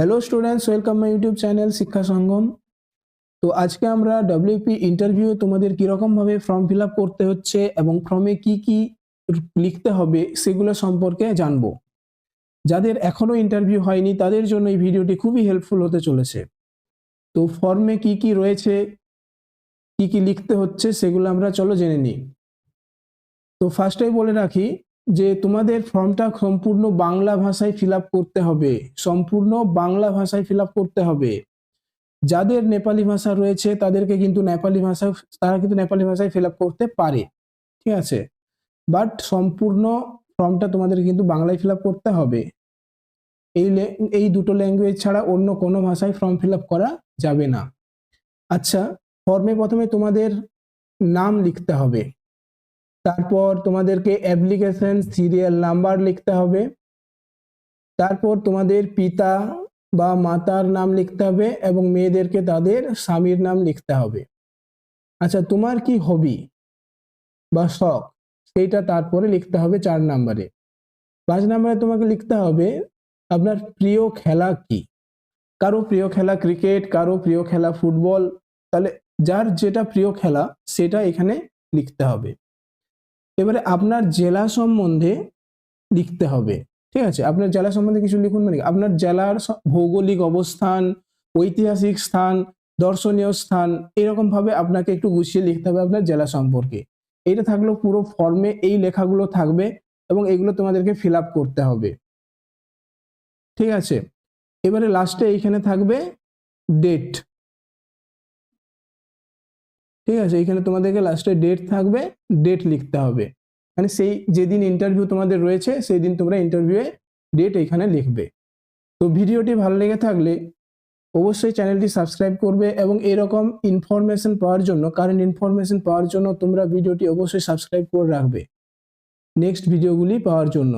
Hello students welcome my YouTube channel Shiksha Sangam তো আজকে আমরা ডব্লিউপি ইন্টারভিউ তোমাদের কীরকমভাবে ফর্ম ফিল করতে হচ্ছে এবং ফর্মে কি কি লিখতে হবে সেগুলো সম্পর্কে জানব। যাদের এখনও ইন্টারভিউ হয়নি, তাদের জন্য এই ভিডিওটি খুবই হেল্পফুল হতে চলেছে। তো ফর্মে কি কি রয়েছে, কি কি লিখতে হচ্ছে সেগুলো আমরা চলো জেনে নিই। তো ফার্স্টেই বলে রাখি যে তোমাদের ফর্মটা সম্পূর্ণ বাংলা ভাষায় ফিল করতে হবে। সম্পূর্ণ বাংলা ভাষায় ফিল করতে হবে। যাদের নেপালি ভাষা রয়েছে, তাদেরকে কিন্তু নেপালি ভাষা, তারা কিন্তু নেপালি ভাষায় ফিল করতে পারে। ঠিক আছে? বাট সম্পূর্ণ ফর্মটা তোমাদের কিন্তু বাংলায় ফিল করতে হবে। এই এই দুটো ল্যাঙ্গুয়েজ ছাড়া অন্য কোনো ভাষায় ফর্ম ফিল করা যাবে না। আচ্ছা ফর্মে প্রথমে তোমাদের নাম লিখতে হবে। তারপর তোমাদেরকে অ্যাপ্লিকেশন সিরিয়াল নাম্বার লিখতে হবে। তারপর তোমাদের পিতা বা মাতার নাম লিখতে হবে এবং মেয়েদেরকে তাদের স্বামীর নাম লিখতে হবে। আচ্ছা তোমার কি হবি বা শখ? সেইটা তারপরে লিখতে হবে চার নাম্বারে। পাঁচ নাম্বারে তোমাকে লিখতে হবে, আপনার প্রিয় খেলা কি? কারও প্রিয় খেলা ক্রিকেট কারও প্রিয় খেলা ফুটবল তাহলে যার যেটা প্রিয় খেলা, সেটা এখানে লিখতে হবে। এবারে আপনার জেলা সম্বন্ধে লিখতে হবে, ঠিক আছে? আপনার জেলা সম্বন্ধে কিছু লিখুন মানে আপনার জেলার ভৌগোলিক অবস্থান, ঐতিহাসিক স্থান, দর্শনীয় স্থান এরকম ভাবে আপনাকে একটু গুছিয়ে লিখতে হবে আপনার জেলা সম্পর্কে। এটা থাকল পুরো ফর্মে এই লেখাগুলো থাকবে এবং এগুলো তোমাদেরকে ফিল করতে হবে। ঠিক আছে? এবারে লাস্টে এইখানে থাকবে ডেট ঠিক আছে? এখানে তোমাদেরকে লাস্টে ডেট থাকবে ডেট লিখতে হবে। মানে সেই যেদিন ইন্টারভিউ তোমাদের রয়েছে সেই দিন তোমরা ইন্টারভিউয়ে ডেট এখানে লিখবে। তো ভিডিওটি ভালো লেগে থাকলে অবশ্যই চ্যানেলটি সাবস্ক্রাইব করবে এবং এরকম ইনফরমেশন পাওয়ার জন্য কারেন্ট ইনফরমেশন পাওয়ার জন্য তোমরা ভিডিওটি অবশ্যই সাবস্ক্রাইব করে রাখবে। নেক্সট ভিডিওগুলি পাওয়ার জন্য।